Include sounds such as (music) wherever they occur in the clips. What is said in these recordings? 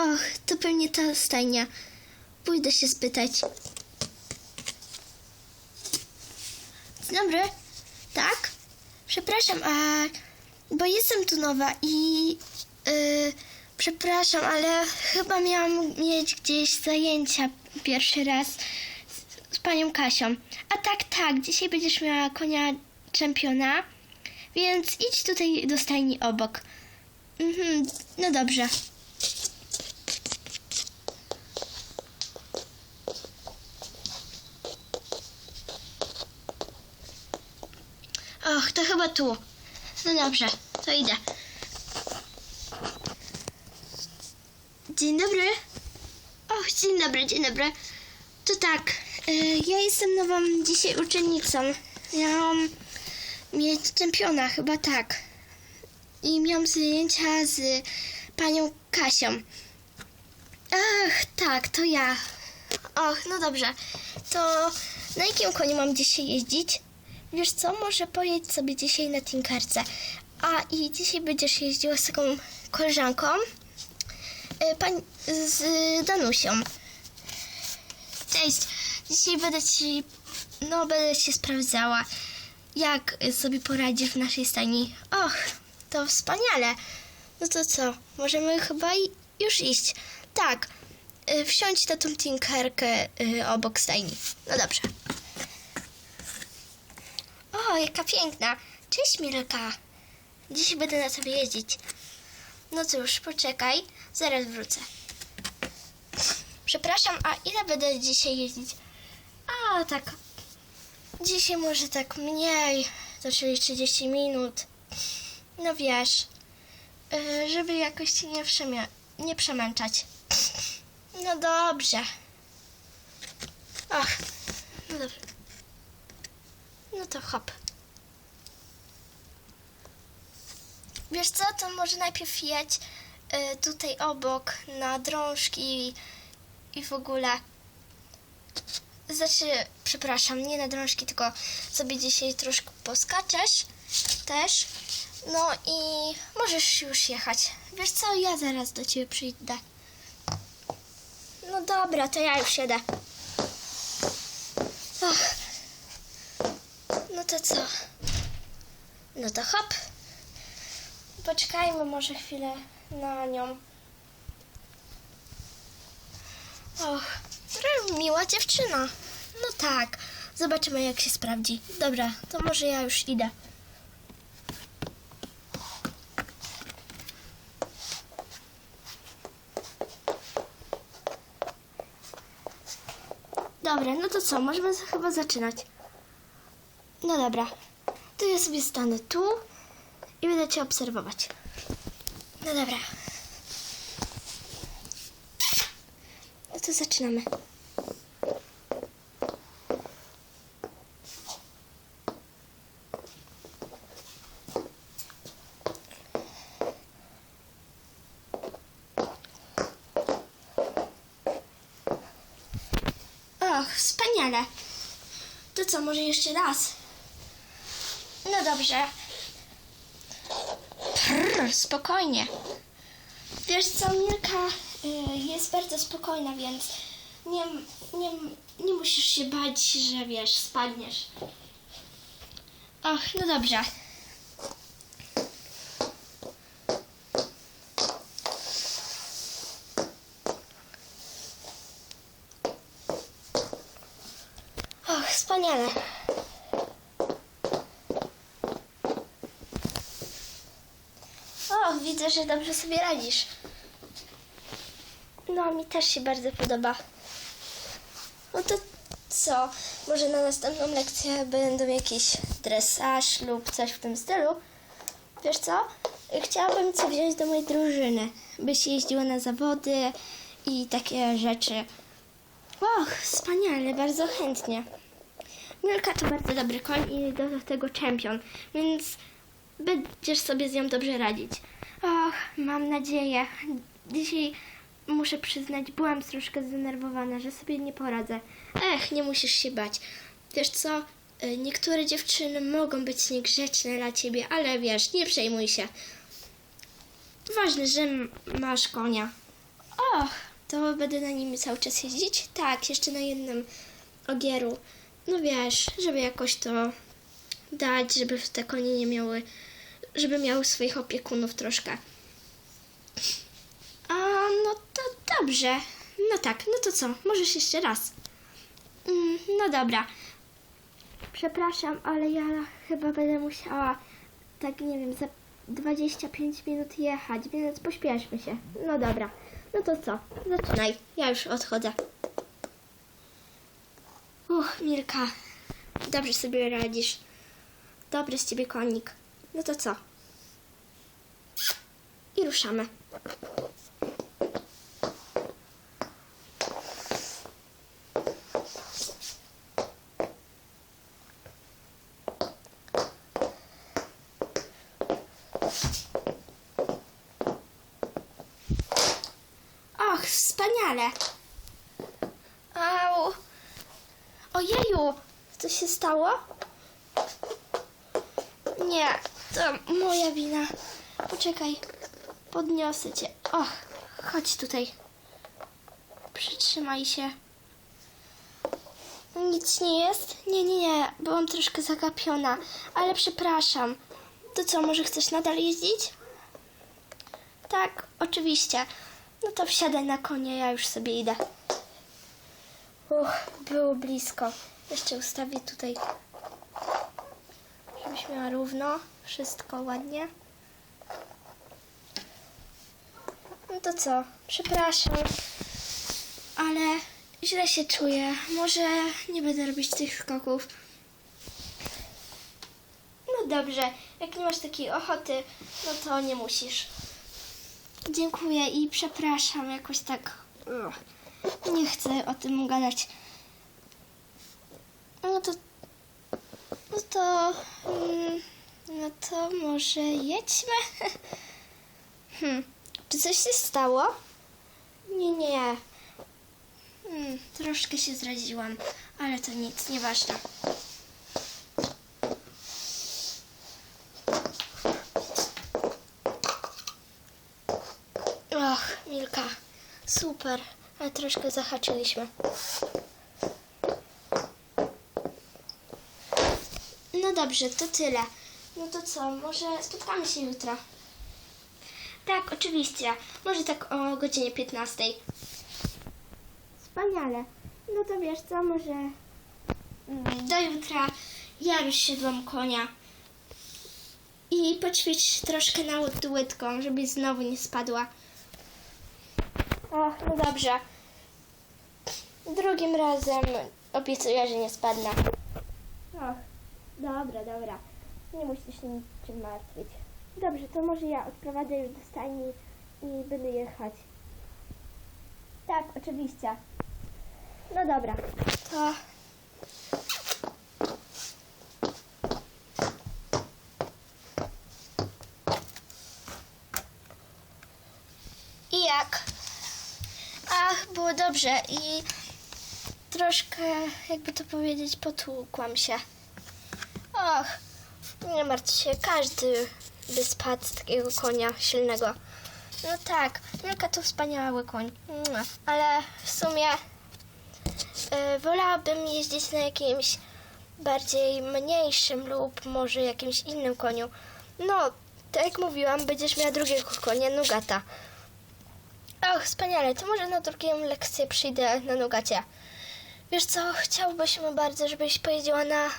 Och, to pewnie ta stajnia. Pójdę się spytać. Dzień dobry. Tak? Przepraszam, a... Bo jestem tu nowa i... Yy, przepraszam, ale chyba miałam mieć gdzieś zajęcia pierwszy raz z, z panią Kasią. A tak, tak, dzisiaj będziesz miała konia czempiona, więc idź tutaj do stajni obok. Mhm, no dobrze. Och, to chyba tu. No dobrze, to idę. Dzień dobry. Och, dzień dobry, dzień dobry. To tak, y, ja jestem nową dzisiaj uczennicą. Miałam mieć czempiona, chyba tak. I miałam zajęcia z panią Kasią. Ach, tak, to ja. Och, no dobrze. To na jakim koniu mam dzisiaj jeździć? Wiesz co, może pojedź sobie dzisiaj na Tinkerce. A i dzisiaj będziesz jeździła z taką koleżanką, pań, z Danusią. Cześć, dzisiaj będę ci, no będę się sprawdzała, jak sobie poradzisz w naszej stajni. Och, to wspaniale. No to co, możemy chyba już iść. Tak, y, wsiądź na tą Tinkerkę y, obok stajni. No dobrze. O, jaka piękna. Cześć, Milka. Dziś będę na sobie jeździć. No cóż, poczekaj, zaraz wrócę. Przepraszam, a ile będę dzisiaj jeździć? A, tak. Dzisiaj może tak mniej, to czyli 30 minut. No wiesz, yy, żeby jakoś ci nie, nie przemęczać. No dobrze. Ach, no dobrze. No to hop. Wiesz co, to może najpierw jedź y, tutaj obok na drążki i, i w ogóle. Znaczy, przepraszam, nie na drążki, tylko sobie dzisiaj troszkę poskaczesz też. No i możesz już jechać. Wiesz co, ja zaraz do ciebie przyjdę. No dobra, to ja już jedę. Ach. No to co? No to hop. Poczekajmy może chwilę na nią. Och, miła dziewczyna. No tak, zobaczymy jak się sprawdzi. Dobra, to może ja już idę. Dobra, no to co, możemy chyba zaczynać. No dobra, to ja sobie stanę tu i będę cię obserwować. No dobra. No to zaczynamy. Och, wspaniale. To co, może jeszcze raz? No dobrze. Prr, spokojnie. Wiesz co, Milka y, jest bardzo spokojna, więc nie, nie, nie musisz się bać, że wiesz, spadniesz. Och, no dobrze. Och, wspaniale. Widzę, że dobrze sobie radzisz. No, mi też się bardzo podoba. No to co? Może na następną lekcję będą jakiś dresaż lub coś w tym stylu? Wiesz co? Chciałabym cię wziąć do mojej drużyny, byś jeździła na zawody i takie rzeczy. Och, wspaniale, bardzo chętnie. Milka to bardzo dobry koń i do tego czempion, więc będziesz sobie z nią dobrze radzić. Och, mam nadzieję. Dzisiaj muszę przyznać, byłam troszkę zdenerwowana, że sobie nie poradzę. Ech, nie musisz się bać. Wiesz co? y, Niektóre dziewczyny mogą być niegrzeczne dla ciebie, ale wiesz, nie przejmuj się. Ważne, że masz konia. O, to będę na nim cały czas jeździć? Tak, jeszcze na jednym ogieru. No wiesz, żeby jakoś to dać, żeby te konie nie miały, żeby miały swoich opiekunów troszkę. A, no to dobrze. No tak, no to co? Możesz jeszcze raz. Mm, no dobra. Przepraszam, ale ja chyba będę musiała tak, nie wiem, za 25 minut jechać, więc pośpieszmy się. No dobra. No to co? Zaczynaj. Ja już odchodzę. Uch, Milka. Dobrze sobie radzisz. Dobry z ciebie konik. No to co? I ruszamy. Och, wspaniale. Au. Ojeju, co się stało? Nie, to moja wina. Poczekaj, podniosę cię. Och, chodź tutaj. Przytrzymaj się. Nic nie jest? Nie, nie, nie, byłam troszkę zagapiona, ale przepraszam. To co, może chcesz nadal jeździć? Tak, oczywiście. No to wsiadaj na konia, ja już sobie idę. Uch, było blisko. Jeszcze ustawię tutaj, miała równo. Wszystko ładnie. No to co? Przepraszam, ale źle się czuję. Może nie będę robić tych skoków. No dobrze, jak nie masz takiej ochoty, no to nie musisz. Dziękuję i przepraszam, jakoś tak. Nie chcę o tym gadać. No to. No to. mm, No to może jedźmy? (laughs) Hmm. Czy coś się stało? Nie, nie. Hmm, troszkę się zraziłam, ale to nic, nieważne. Och, Milka, super, ale troszkę zahaczyliśmy. Dobrze, to tyle. No to co, może spotkamy się jutro? Tak, oczywiście. Może tak o godzinie 15. Wspaniale. No to wiesz co, może mm, do jutra ja już siedłam konia. I poćwicz troszkę nad łydką, żeby znowu nie spadła. O, no dobrze. Drugim razem obiecuję, że nie spadnę. Och, dobra, dobra. Nie musisz się niczym martwić. Dobrze, to może ja odprowadzę już do stajni i będę jechać. Tak, oczywiście. No dobra, to... I jak? Ach, było dobrze i troszkę, jakby to powiedzieć, potłukłam się. Och, nie martw się, każdy by spadł z takiego konia silnego. No tak, Milka to wspaniały koń, ale w sumie e, wolałabym jeździć na jakimś bardziej mniejszym lub może jakimś innym koniu. No, tak jak mówiłam, będziesz miała drugiego konia, Nugata. Och, wspaniale, to może na drugą lekcję przyjdę na Nugacie. Wiesz co, chciałbyśmy bardzo, żebyś pojeździła na,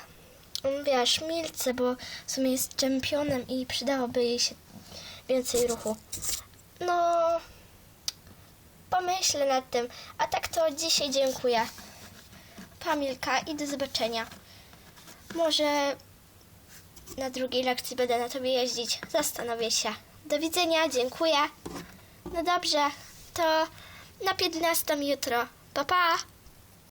mm, wiesz, Milce, bo w sumie jest czempionem i przydałoby jej się więcej ruchu. No, pomyślę nad tym. A tak to dzisiaj dziękuję. Pamilka i do zobaczenia. Może na drugiej lekcji będę na tobie jeździć. Zastanowię się. Do widzenia, dziękuję. No dobrze, to na 15 jutro. Pa, pa!